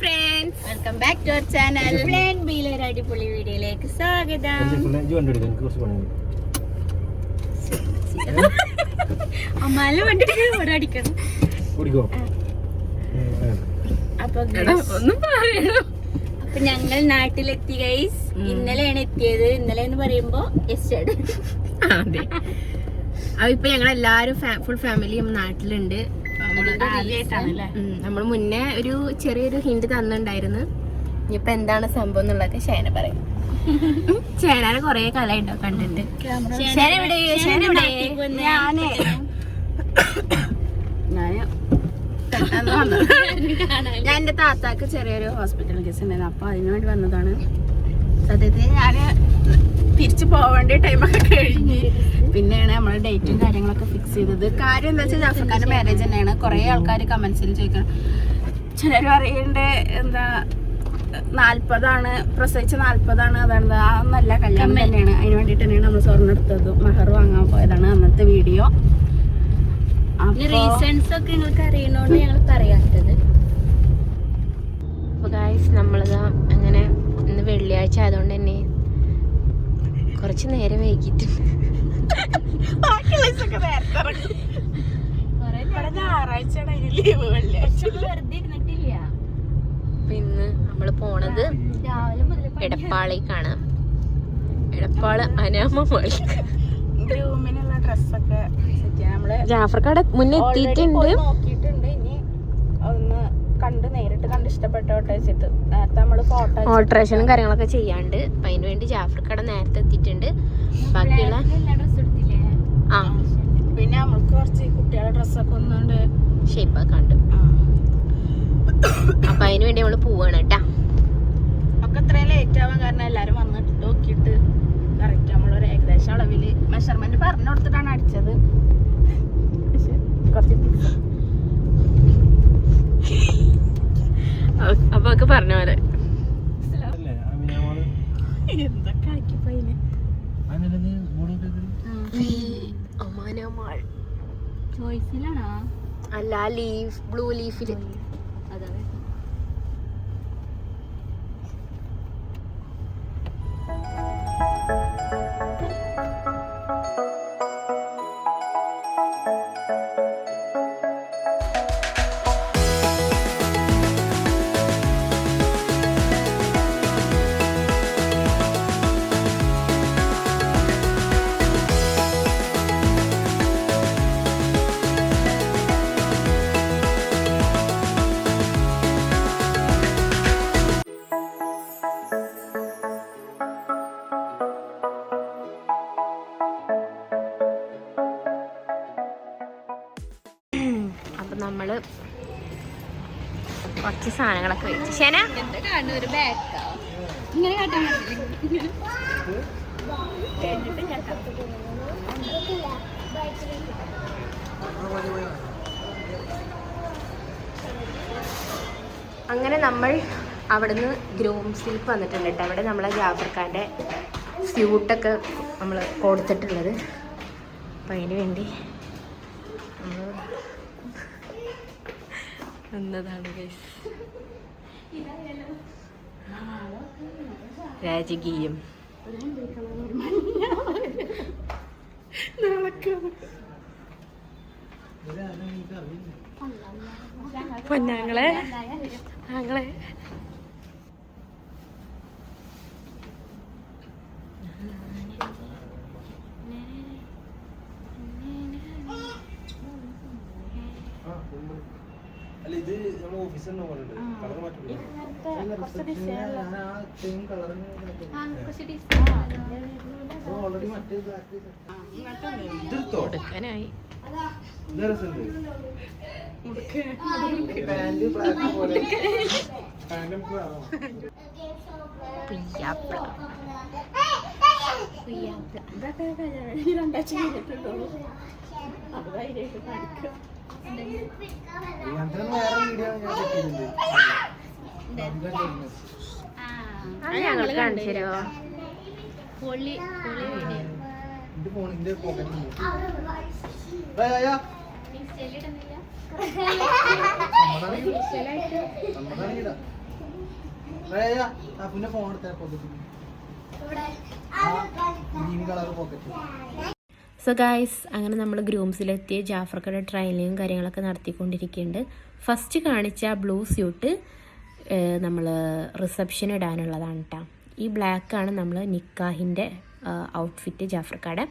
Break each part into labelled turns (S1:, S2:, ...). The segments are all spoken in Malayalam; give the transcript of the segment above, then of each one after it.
S1: Friends
S2: welcome back to our channel plan ബിയിലെ ഒരു അടിപൊളി വീഡിയോയിലേക്ക് സ്വാഗതം. അമ്മാല ഓടടിക്കണം അപ്പൊ ഞങ്ങൾ നാട്ടിലെത്തി ഗൈസ് ഇന്നലെയാണ് എത്തിയത്. ഇന്നലെ എന്ന് പറയുമ്പോ യെസ്റ്റർഡേ
S1: അതെ. അപ്പൊ ഇപ്പൊ ഞങ്ങൾ എല്ലാരും ഫുൾ ഫാമിലിയും നാട്ടിലുണ്ട്.
S2: ആദ്യമായിട്ടാണല്ലേ
S1: മുന്നേ ഒരു ചെറിയൊരു ഹിന്റ് തന്നിട്ടുണ്ടായിരുന്നു. ഇനിയിപ്പൊ എന്താണ് സംഭവം എന്നുള്ളതൊക്കെ ശേന പറയും. ഷേനാനെ കൊറേ കാലമായിട്ടോ കണ്ടിട്ട്.
S2: ഞാനേ.
S1: ഞാൻ എന്റെ താത്താക്ക് ചെറിയൊരു ഹോസ്പിറ്റൽ കേസ് ഉണ്ടായിരുന്നു. അപ്പൊ അതിനു വേണ്ടി വന്നതാണ്. സത്യത്തിൽ ഞാൻ തിരിച്ചു പോവേണ്ട ടൈമൊക്കെ കഴിഞ്ഞ്. നമ്മൾ കാര്യങ്ങളൊക്കെ ഫിക്സ് ചെയ്തത്. കാര്യം എന്താ വെച്ചാൽ ജാഫർക്കാരുടെ മാരേജ് തന്നെയാണ്. കുറേ ആൾക്കാർ കമന്റ്സിൽ ചോദിക്കണം ചിലർ പറയേണ്ട എന്താ നാല്പതാണ് പ്രസവിച്ച നാല്പതാണ് അതാണ് ആ നല്ല കല്യാണം തന്നെയാണ്. അതിന് വേണ്ടിയിട്ട് തന്നെയാണ് നമ്മൾ സ്വർണം എടുത്തത്. മഹർ വാങ്ങാൻ പോയതാണ് അന്നത്തെ വീഡിയോ
S2: റീസൺസ് ഒക്കെ നിങ്ങൾക്ക് അറിയണോണ്ട് ഞങ്ങൾ പറയാത്തത്.
S1: അപ്പോൾ ഗായ്സ് നമ്മളിതാ അങ്ങനെ ഇന്ന് വെള്ളിയാഴ്ച ആയതുകൊണ്ട് തന്നെ കുറച്ച് നേരം വൈകിട്ടുണ്ട് ബാക്കിയുള്ള ദിവസമൊക്കെ നേരത്തെ ഇറങ്ങി. ഇവിടെ ഞായറാഴ്ചയാണ് അതിന് ലീവ് വെള്ളിയാഴ്ച
S2: വെറുതെ ഇരുന്നിട്ടില്ല.
S1: അപ്പൊ നമ്മൾ പോണത്
S2: രാവിലെ മുതൽ
S1: എടപ്പാളേക്കാണ് എടപ്പാൾ അനാമ പോലെ
S2: ഗ്രൂമിനുള്ള ഡ്രസ്സൊക്കെ
S1: ജാഫർക്കാട് മുന്നേ എത്തിയിട്ടുണ്ട്.
S2: കണ്ട് നേരിട്ട് കണ്ട് ഇഷ്ടപ്പെട്ടോട്ടെ വെച്ചിട്ട്. നേരത്തെ നമ്മൾ ഫോട്ടോ
S1: ഓൾട്രേഷനും കാര്യങ്ങളൊക്കെ ചെയ്യാണ്ട്. അപ്പൊ അതിന് വേണ്ടി ജാഫർക്കാട് നേരത്തെ എത്തിയിട്ടുണ്ട്. ബാക്കിയുള്ള ആ.
S2: പിന്നെ നമ്മൾക്ക് കുറച്ച് കുട്ടികളുടെ ഡ്രസ്സൊക്കെ ഒന്നുണ്ട്
S1: ഷേപ്പ് ഉണ്ട്. അപ്പൊ അതിന് വേണ്ടി നമ്മൾ പോവാണ് കേട്ടാ.
S2: നമുക്ക് ഇത്രയും ലേറ്റ് ആവാൻ കാരണം എല്ലാരും വന്നിട്ട് നോക്കിയിട്ട് കറക്റ്റ് നമ്മളൊരു ഏകദേശം അളവിൽ മെഷർമെന്റ് പറഞ്ഞു കൊടുത്തിട്ടാണ് അടിച്ചത് പക്ഷെ കുറച്ച് different.
S1: അപ്പൊ ഒക്കെ പറഞ്ഞ പോലെ
S3: അല്ലേ അമിനാമാൾ
S2: എന്തൊക്കെ ആക്കിപ്പോ അതിന്
S3: അതിനല്ലേ നീ മൂട് നോക്കിയത്
S1: പറഞ്ഞ
S2: പോലെ.
S1: അല്ല? ലീഫ് ബ്ലൂ ലീഫിൽ
S2: അതെ
S1: കുറച്ച് സാധനങ്ങളൊക്കെ വെച്ചു. ശന അങ്ങനെ നമ്മൾ അവിടുന്ന് ഗ്രൂംസിലേക്ക് വന്നിട്ടുണ്ട് കേട്ടോ. അവിടെ നമ്മളെ ജാഫർഖാന്റെ സ്യൂട്ടൊക്കെ നമ്മൾ കൊടുത്തിട്ടുള്ളത്. അപ്പം അതിന് വേണ്ടി guys. രാജകീയം പൊന്നാങ്ങളെ ആങ്ങളെ
S3: അല്ല ഇത് നമ്മുടെ ഓഫീസിൽ തന്നെ പറഞ്ഞിട്ടുണ്ട് കളർ മറ്റേ ഇതെടുത്തോ?
S1: കൊടുക്കാനായി.
S3: ഇത് രസമുണ്ട്. പാന്റ് ബ്ലാക്ക് പോലെ. പാന്റ് നമുക്ക് വേണം
S1: പുയ്യാപ്പിള പുയ്യാപ്പിള
S2: രണ്ടാഴ്ച കഴിഞ്ഞിട്ടുള്ളൂ അത് ധൈര്യമായിട്ട് കാണിക്കാം
S3: വീഡിയോ ഞാൻ കിട്ടിയിട്ടുണ്ട്
S1: അത് ഞങ്ങൾ കാണിച്ചു തരുമോ
S2: പൊള്ളി പൊള്ളി വീഡിയോ
S3: ഇത് ഫോണിന്റെ പോക്കറ്റിൽ പിന്നെ ഫോൺ എടുത്ത പോക്കറ്റിൽ green colour pocket
S4: so guys അങ്ങനെ നമ്മൾ ഗ്രൂംസിലെത്തിയ ജാഫർക്കയുടെ ട്രയലിങ്ങും കാര്യങ്ങളൊക്കെ നടത്തിക്കൊണ്ടിരിക്കുന്നുണ്ട് ഫസ്റ്റ് കാണിച്ച ബ്ലൂ സ്യൂട്ട് നമ്മൾ റിസപ്ഷൻ ഇടാനുള്ളതാണ് കേട്ടോ ഈ ബ്ലാക്കാണ് നമ്മൾ നിക്കാഹിന്റെ ഔട്ട്ഫിറ്റ് ജാഫർക്കയുടെ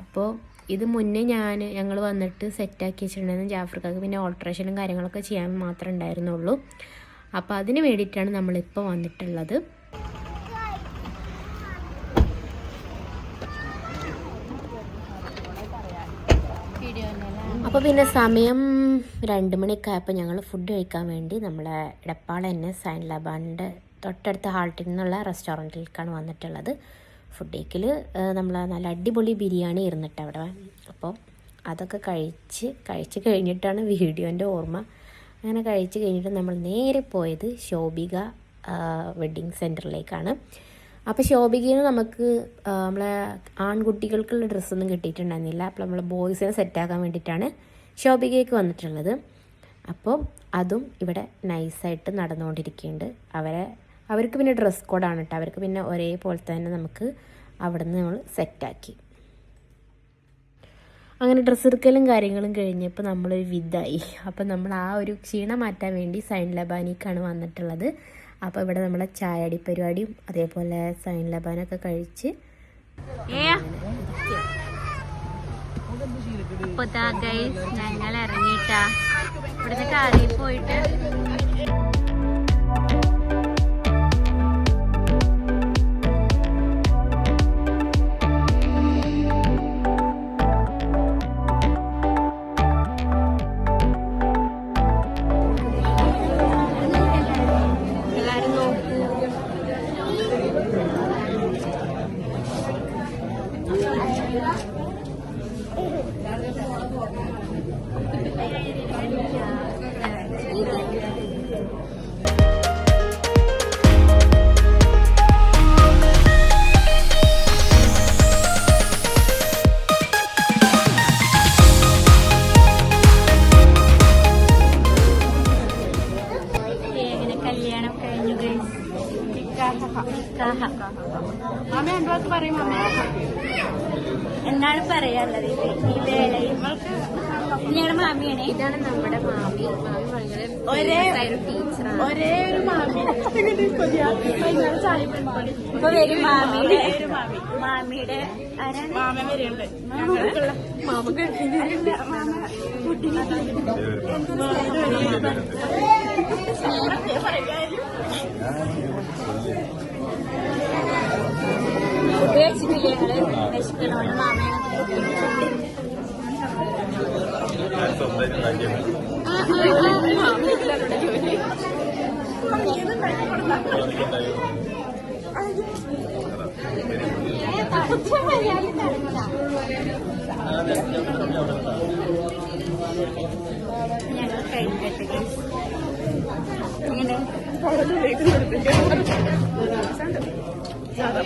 S4: അപ്പോൾ ഇത് മുന്നേ ഞാൻ ഞങ്ങൾ വന്നിട്ട് സെറ്റാക്കി വെച്ചിട്ടുണ്ടായിരുന്നു ജാഫർക്കാക്ക് പിന്നെ ഓൾട്രേഷനും കാര്യങ്ങളൊക്കെ ചെയ്യാൻ മാത്രമേ ഉണ്ടായിരുന്നുള്ളൂ. അപ്പോൾ അതിന് വേണ്ടിയിട്ടാണ് നമ്മളിപ്പോൾ വന്നിട്ടുള്ളത്. അപ്പോൾ പിന്നെ സമയം രണ്ട് മണിയൊക്കെ ആയപ്പോൾ ഞങ്ങൾ ഫുഡ് കഴിക്കാൻ വേണ്ടി നമ്മളെ ഇടപ്പാള തന്നെ സൈൻ ലബാനിന്റെ തൊട്ടടുത്ത ഹാൾട്ടിൽ നിന്നുള്ള റെസ്റ്റോറന്റിലേക്കാണ് വന്നിട്ടുള്ളത്. ഫുഡ് നമ്മൾ നല്ല അടിപൊളി ബിരിയാണി ഇരുന്നിട്ട് അവിടെ. അപ്പോൾ അതൊക്കെ കഴിച്ച് കഴിച്ച് കഴിഞ്ഞിട്ടാണ് വീഡിയോന്റെ ഓർമ്മ. അങ്ങനെ കഴിച്ച് കഴിഞ്ഞിട്ട് നമ്മൾ നേരെ പോയത് ശോഭിക വെഡ്ഡിങ് സെന്ററിലേക്കാണ് അപ്പോൾ ശോഭികയിൽ നമുക്ക് നമ്മളെ ആൺകുട്ടികൾക്കുള്ള ഡ്രസ്സൊന്നും കിട്ടിയിട്ടുണ്ടായിരുന്നില്ല. അപ്പോൾ നമ്മൾ ബോയ്സിനെ സെറ്റാക്കാൻ വേണ്ടിയിട്ടാണ് ശോഭികയ്ക്ക് വന്നിട്ടുള്ളത്. അപ്പോൾ അതും ഇവിടെ നൈസായിട്ട് നടന്നുകൊണ്ടിരിക്കുന്നുണ്ട്. അവരെ അവർക്ക് പിന്നെ ഡ്രസ് കോഡാണ് കേട്ടോ അവർക്ക് പിന്നെ ഒരേപോലെ തന്നെ നമുക്ക് അവിടെ നിന്ന് നമ്മൾ സെറ്റാക്കി അങ്ങനെ ഡ്രസ്സ് എടുക്കലും കാര്യങ്ങളും കഴിഞ്ഞപ്പോൾ നമ്മളൊരു വിധായി അപ്പോൾ നമ്മൾ ആ ഒരു ക്ഷീണം മാറ്റാൻ വേണ്ടി സൈൻ ലബാനിക്കാണ് വന്നിട്ടുള്ളത്. അപ്പോൾ ഇവിടെ നമ്മളെ ചായടി പരിപാടിയും അതേപോലെ സൈൻ ലബാനൊക്കെ കഴിച്ച്
S1: ഞങ്ങൾ ഇറങ്ങിയിട്ടാ. ഇവിടുന്ന് കാറിൽ പോയിട്ട് അങ്ങനെ കല്യാണം കഴിഞ്ഞു ഗൈസ്
S2: മാമ രണ്ടു
S1: എന്താണ് പറയാനുള്ളത് ഈ വേളയിൽ. ഇതാണ് മാമിയാണ്. ഇതാണ് നമ്മുടെ മാമി. മാമി ഭയങ്കര
S2: ഒരേ
S1: ഒരു ടീച്ചറാണ്
S2: ഒരേ ഒരു മാമി.
S1: ഇപ്പൊ വരും മാമിയുടെ മാമിയുടെ
S2: മാമ
S1: ഞങ്ങൾ? വിശക്കണോണ്ട് മാമയാണ് ഞങ്ങൾ കഴിഞ്ഞിട്ട് എങ്ങനെ
S2: സാധാ